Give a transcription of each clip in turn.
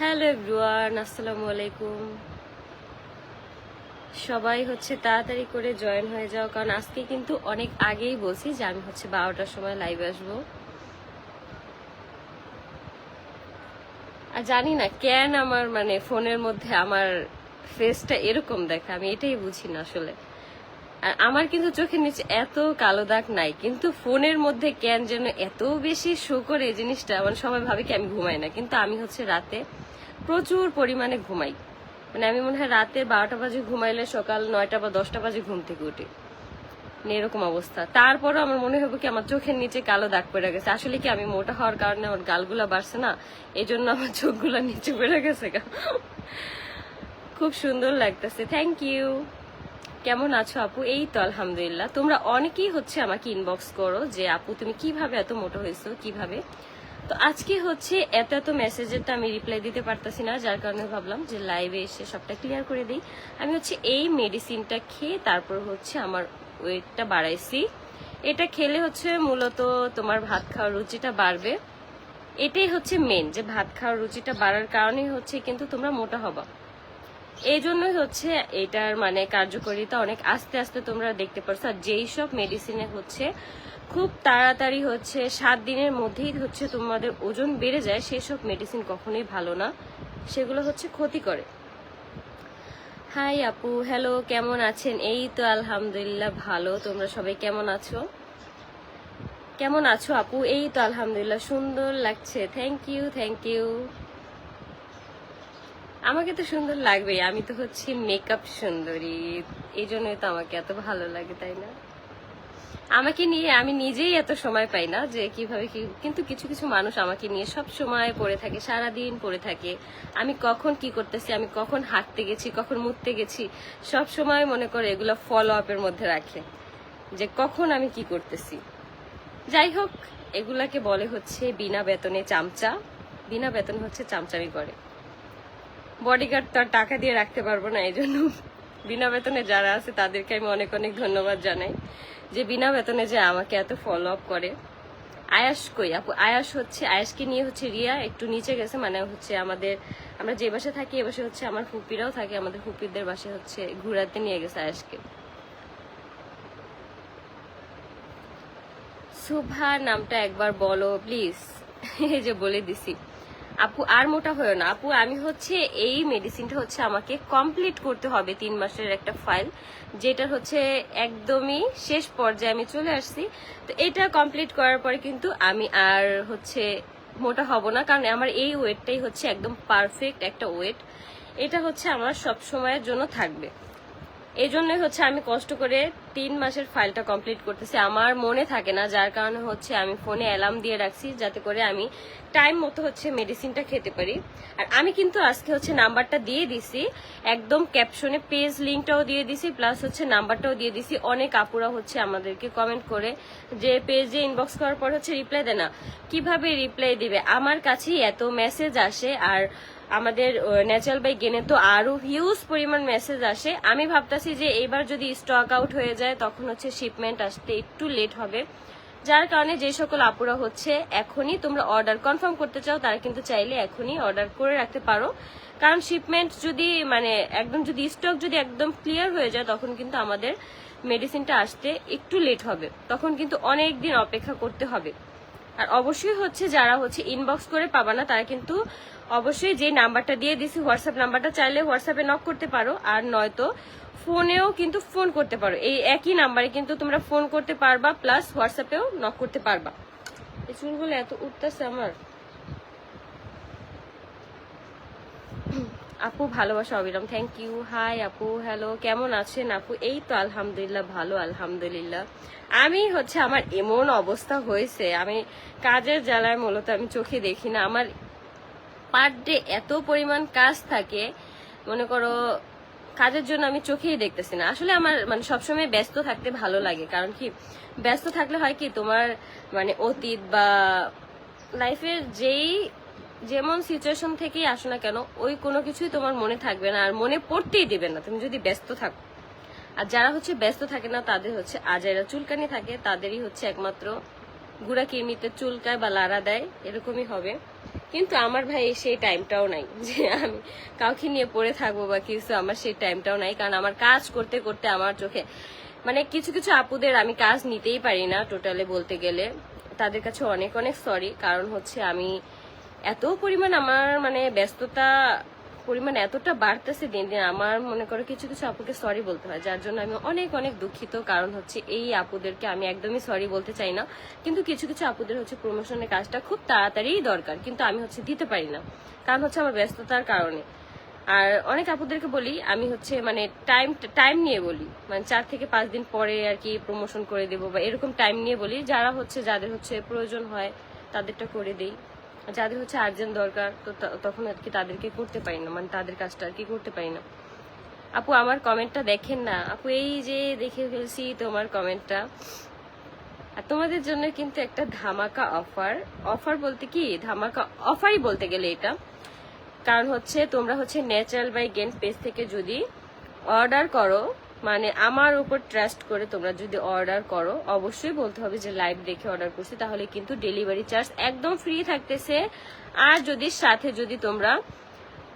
Hello everyone, আসসালামু আলাইকুম। সবাই হচ্ছে তাড়াতাড়ি করে জয়েন হয়ে যাও, কারণ আজকে কিন্তু অনেক আগেই বলছি যে আমি হচ্ছে বারোটার সময় লাইভে আসব। আর জানি না কেন আমার মানে ফোনের মধ্যে আমার ফেসটা এরকম দেখে, আমি এটাই বুঝি না আসলে। আর আমার কিন্তু চোখের নিচে এত কালো দাগ নাই, কিন্তু ফোনের মধ্যে কেন যেন এত বেশি শো করে জিনিসটা মানে সবাই ভাবে কি আমি ঘুমাই না, কিন্তু আমি হচ্ছে রাতে প্রচুর পরিমাণে ঘুমাই। মানে আমি মনে হয় রাতে বারোটা বাজে ঘুমাইলে সকাল নয়টা বা দশটা বাজে ঘুম থেকে উঠি। মানে এরকম অবস্থা। তারপরও আমার মনে হবে কি আমার চোখের নিচে কালো দাগ পড়ে গেছে। আসলে কি আমি মোটা হওয়ার কারণে আমার গালগুলা বাড়ছে না? এই জন্য আমার চোখগুলা নিচে পড়ে গেছে। খুব সুন্দর লাগতেছে। থ্যাংক ইউ কেমন আছো আপু? এই তো আলহামদুলিল্লাহ। তোমরা অনেকেই হচ্ছে আমাকে ইনবক্স করো যে, আপু, তুমি কীভাবে এত মোটো হয়েছো? কীভাবে? তো আজকে হচ্ছে এত এত মেসেজেরটা আমি রিপ্লাই দিতে পারতাছি না, যার কারণে ভাবলাম যে লাইভে এসে সবটা ক্লিয়ার করে দিই। আমি হচ্ছে এই মেডিসিনটা খেয়ে তারপর হচ্ছে আমার ওয়েটটা বাড়াইছি। এটা খেলে হচ্ছে মূলত তোমার ভাত খাওয়ার রুচিটা বাড়বে। এটাই হচ্ছে মেন যে, ভাত খাওয়ার রুচিটা বাড়ার কারণেই হচ্ছে কিন্তু তোমরা মোটা হবা। এই জন্যই হচ্ছে এটার মানে কার্যকারিতা অনেক আস্তে আস্তে তোমরা দেখতে পারছ। আর যেই সব মেডিসিনে হচ্ছে, খুব তাড়াতাড়ি হচ্ছে, সাত দিনের মধ্যেই হচ্ছে তোমাদের ওজন বেড়ে যায়, সেই সব মেডিসিন কখনোই ভালো না। সেগুলো হচ্ছে ক্ষতি করে। হাই আপু হ্যালো কেমন আছেন? এই তো আলহামদুলিল্লাহ ভালো। তোমরা সবাই কেমন আছো? কেমন আছো আপু? এই তো আলহামদুলিল্লাহ, সুন্দর লাগছে। থ্যাংক ইউ থ্যাংক ইউ আমাকে তো সুন্দর লাগবেই। আমি তো হচ্ছে মেকআপ সুন্দরী। এই জন্যই তো আমাকে এত ভালো লাগে, তাই না? আমাকে নিয়ে আমি নিজেই এত সময় পাই না যে কীভাবে কি, কিন্তু কিছু কিছু মানুষ আমাকে নিয়ে সব সময় পড়ে থাকে সারা দিন পড়ে থাকে। আমি কখন কি করতেছি, আমি কখন হাঁটতে গেছি, কখন মুততে গেছি, সব সময় মনে করে এগুলো ফলো আপের মধ্যে রাখে যে কখন আমি কি করতেছি। যাই হোক, এগুলাকে বলে হচ্ছে বিনা বেতনে চামচা। বিনা বেতনে হচ্ছে চামচামি করে। বডিগার্ড তো আর টাকা দিয়ে রাখতে পারব না এই জন্য বিনা বেতনে যারা আছে তাদেরকে আমি অনেক অনেক ধন্যবাদ জানাই। যে বিনা বেতনে যে আমাকে এত ফলো আপ করে। আয়াস কই? আপু, আয়াস হচ্ছে, আয়াসকে নিয়ে হচ্ছে রিয়া একটু নিচে গেছে মানে হচ্ছে আমাদের, আমরা যে বাসে থাকি এ বাসে হচ্ছে আমার ফুপিরাও থাকে, আমাদের ফুপিদের বাসে হচ্ছে ঘুরাতে নিয়ে গেছে আয়াসকে। সুভা, নামটা একবার বলো প্লিজ এই যে বলে দিছি। আপু আর মোটা হয়েও না। আপু, আমি হচ্ছে এই মেডিসিনটা হচ্ছে আমাকে কমপ্লিট করতে হবে তিন মাসের একটা ফাইল যেটা হচ্ছে একদমই শেষ পর্যায়ে আমি চলে আসছি। তো এটা কমপ্লিট করার পরে কিন্তু আমি আর হচ্ছে মোটা হব না, কারণ আমার এই ওয়েটটাই হচ্ছে একদম পারফেক্ট একটা ওয়েট এটা হচ্ছে আমার সব সময়ের জন্য থাকবে। এই জন্যই হচ্ছে আমি কষ্ট করে তিন মাসের ফাইলটা কমপ্লিট করতেছি। আমার মনে থাকে না, যার কারণে হচ্ছে আমি ফোনে অ্যালার্ম দিয়ে রাখছি, যাতে করে আমি টাইম মতো হচ্ছে মেডিসিনটা খেতে পারি। আর আমি কিন্তু আজকে হচ্ছে নাম্বারটা দিয়ে দিছি, একদম ক্যাপশনে পেজ লিঙ্কটাও দিয়ে দিছি, প্লাস হচ্ছে নাম্বারটাও দিয়ে দিছি। অনেক আপুরা হচ্ছে আমাদেরকে কমেন্ট করে যে পেজে ইনবক্স করার পর হচ্ছে রিপ্লাই দেয় না। কীভাবে রিপ্লাই দিবে? আমার কাছেই এত মেসেজ আসে আর আমাদের ন্যাচারাল বাই গেনে তো আরও হিউজ পরিমাণ মেসেজ আসে। আমি ভাবতাছি যে এবার যদি স্টক আউট হয়ে যায় তখন হচ্ছে শিপমেন্ট আসতে একটু লেট হবে। যার কারণে যে সকল আপুরা হচ্ছে এখনই তোমরা অর্ডার কনফার্ম করতে চাও, তারা কিন্তু চাইলে এখনই অর্ডার করে রাখতে পারো। কারণ শিপমেন্ট যদি মানে একদম যদি স্টক যদি একদম ক্লিয়ার হয়ে যায়, তখন কিন্তু আমাদের মেডিসিনটা আসতে একটু লেট হবে। তখন কিন্তু অনেক দিন অপেক্ষা করতে হবে। আর অবশ্যই হচ্ছে যারা হচ্ছে ইনবক্স করে পাবা না, তারা কিন্তু অবশ্যই যে নাম্বারটা দিয়ে দিছি হোয়াটসঅ্যাপ নাম্বারটা চাইলে হোয়াটসঅ্যাপে নক করতে পারো। আর নয়তো ফোনেও কিন্তু ফোন করতে পারো। এই একই নাম্বারে কিন্তু তোমরা ফোন করতে পারবা প্লাস হোয়াটসঅ্যাপেও নক করতে পারবা। এই চুলগুলো এত উঠতেছে আমার। আপু ভালোবাসা, অবিরাম। থ্যাংক ইউ হাই আপু। হ্যালো কেমন আছেন আপু? এই তো আলহামদুলিল্লাহ, ভালো, আলহামদুলিল্লাহ। আমি হচ্ছে, আমার এমন অবস্থা হয়েছে, আমি কাজের জ্বালায় মূলত আমি চোখে দেখি না। আমার পার ডে এত পরিমাণ কাজ থাকে, মনে করো কাজের জন্য আমি চোখেই দেখতেছি না। আসলে আমার মানে সবসময় ব্যস্ত থাকতে ভালো লাগে। কারণ কি, ব্যস্ত থাকলে হয় কি, তোমার মানে অতীত বা লাইফের যেই, যেমন সিচুয়েশন থেকেই আসো না কেন, ওই কোনো কিছুই তোমার মনে থাকবে না। আর মনে পড়তেই দিবে না। তুমি যদি ব্যস্ত থাকো। আর যারা হচ্ছে ব্যস্ত থাকে না, তাদের হচ্ছে আজাইরা চুলকানি থাকে। তাদেরই হচ্ছে একমাত্র গুড়া কিরমিতে চুলকায় বা লাড়া দেয়, এরকমই হবে। কিন্তু আমার ভাই সেই টাইমটাও নাই যে আমি কাউকে নিয়ে পড়ে থাকব বা কিছু, আমার সেই টাইমটাও নাই। কারণ আমার কাজ করতে করতে আমার চোখে মানে কিছু কিছু আপুদের আমি কাজ নিতেই পারি না টোটালে বলতে গেলে। তাদের কাছে অনেক অনেক সরি কারণ হচ্ছে আমি এত পরিমাণ আমার মানে ব্যস্ততা পরিমাণ এতটা বাড়তেছে দিন দিন, আমার মনে করো কিছু কিছু আপুকে সরি বলতে হয়, যার জন্য আমি অনেক অনেক দুঃখিত। কারণ হচ্ছে এই আপুদেরকে আমি একদমই সরি বলতে চাই না। কিন্তু কিছু কিছু আপুদের হচ্ছে প্রমোশনের কাজটা খুব তাড়াতাড়ি দরকার, কিন্তু আমি হচ্ছে দিতে পারি না। কারণ হচ্ছে আমার ব্যস্ততার কারণে। আর অনেক আপুদেরকে বলি, আমি হচ্ছে মানে টাইম টাইম নিয়ে বলি। মানে চার থেকে পাঁচ দিন পরে আর কি প্রমোশন করে দেবো বা এরকম টাইম নিয়ে বলি, যারা হচ্ছে, যাদের হচ্ছে প্রয়োজন হয়, তাদেরটা করে দেই। যাদের হচ্ছে আর্জেন্ট দরকার, তো তখন আর কি তাদেরকে করতে পারি না। মানে তাদের কাজটা আর কি করতে পারি না। আপু, আমার কমেন্টটা দেখেন না। আপু, এই যে দেখে ফেলছি তোমার কমেন্টটা আর তোমাদের জন্য কিন্তু একটা ধামাকা অফার অফার বলতে কি? ধামাকা অফারই বলতে গেলে এটা। কারণ হচ্ছে তোমরা হচ্ছে ন্যাচারাল বাই গেন পেজ থেকে যদি অর্ডার করো মানে আমার উপর ট্রাস্ট করে তোমরা যদি অর্ডার করো, অবশ্যই বলতে হবে যে লাইভ দেখে অর্ডার করছি, তাহলে কিন্তু ডেলিভারি চার্জ একদম ফ্রি থাকতেছে। আর যদি সাথে যদি তোমরা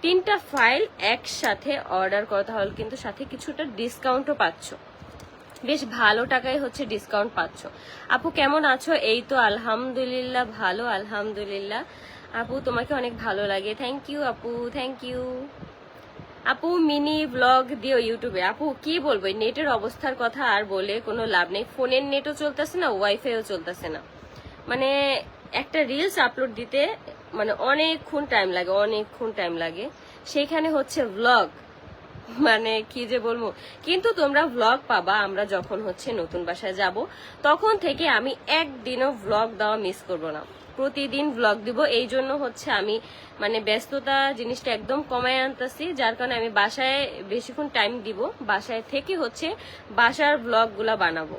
তিনটা ফাইল একসাথে অর্ডার করো, তাহলে কিন্তু সাথে কিছুটা ডিসকাউন্টও পাচ্ছ। বেশ ভালো টাকায় হচ্ছে ডিসকাউন্ট পাচ্ছ। আপু, কেমন আছো? এই তো আলহামদুলিল্লাহ, ভালো, আলহামদুলিল্লাহ। আপু, তোমাকে অনেক ভালো লাগে। থ্যাংক ইউ আপু থ্যাংক ইউ আপু মিনি ব্লগ দিও ইউটিউবে আপু, কি বলব নেটের অবস্থার কথা আর বলে কোনো লাভ নেই। ফোনের নেটও চলতেছে না ওয়াইফাইও চলতেছে না। মানে একটা রিলস আপলোড দিতে মানে অনেকক্ষণ টাইম লাগে, অনেকক্ষণ টাইম লাগে। সেখানে হচ্ছে ব্লগ মানে কি যে বলব? কিন্তু তোমরা ভ্লগ পাবা, আমরা যখন হচ্ছে নতুন বাসায় যাব, তখন থেকে আমি একদিনও ভ্লগ দেওয়া মিস করব না। প্রতিদিন ভ্লগ দিব, এই জন্য হচ্ছে আমি মানে ব্যস্ততা জিনিসটা একদম কমায় আনতেছি, যার কারণে আমি বাসায় বেশিক্ষণ টাইম দিব, বাসায় থেকে হচ্ছে বাসার ভ্লগগুলা বানাবো।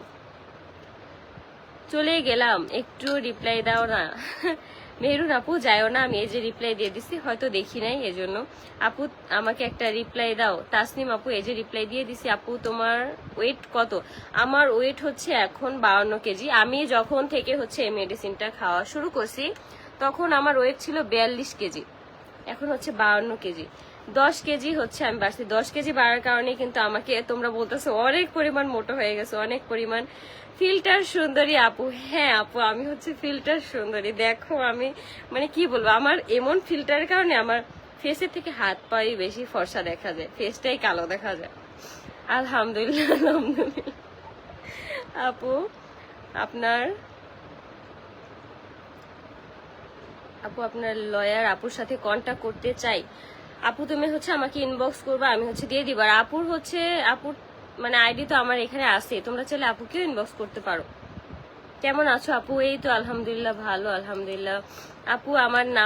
চলে গেলাম। একটু রিপ্লাই দাও না। মেহরুন আপু যাইও না, আমি এই যে রিপ্লাই দিয়ে দিছি, হয়তো দেখি নাই এজন্য। আপু, আমাকে একটা রিপ্লাই দাও। তাসনিম আপু, এই যে রিপ্লাই দিয়ে দিছি, আপু, তোমার ওয়েট কত? আমার ওয়েট হচ্ছে এখন বাউন্ন কেজি। আমি যখন থেকে হচ্ছে এই মেডিসিনটা খাওয়া শুরু করছি, তখন আমার ওয়েট ছিল বিয়াল্লিশ কেজি। এখন হচ্ছে বাউন্ন কেজি। দশ কেজি হচ্ছে আমি বাড়ছি। দশ কেজি বাড়ার কারণে কিন্তু আমাকে, তোমরা বলতেছো, অনেক পরিমাণ মোটো হয়ে গেছে, অনেক পরিমাণ। ফিল্টার সুন্দরী আপু হ্যাঁ আপু, আমি হচ্ছে ফিল্টার সুন্দরী। দেখো আমি মানে কি বলব, আমার এমন ফিল্টারের কারণে আমার ফেসের থেকে হাত পাই বেশি ফর্সা দেখা যায় ফেসটাই কালো দেখা যায়। আলহামদুলিল্লাহ আলহামদুলিল্লাহ। আপু, আপনার আপু, আপনার লয়ার আপুর সাথে কন্ট্যাক্ট করতে চাই। আপু, তুমি হচ্ছে আমাকে ইনবক্স করবা, আমি হচ্ছে দিয়ে দিব। আর আপুর হচ্ছে, আপুর মানে আইডি তো আমার এখানে আছে, তোমরা চাইলে আপুকেও ইনবক্স করতে পারো। কেমন আছো আপু? এই তো আলহামদুলিল্লাহ, ভালো, আলহামদুলিল্লাহ। আপু, আমার নাম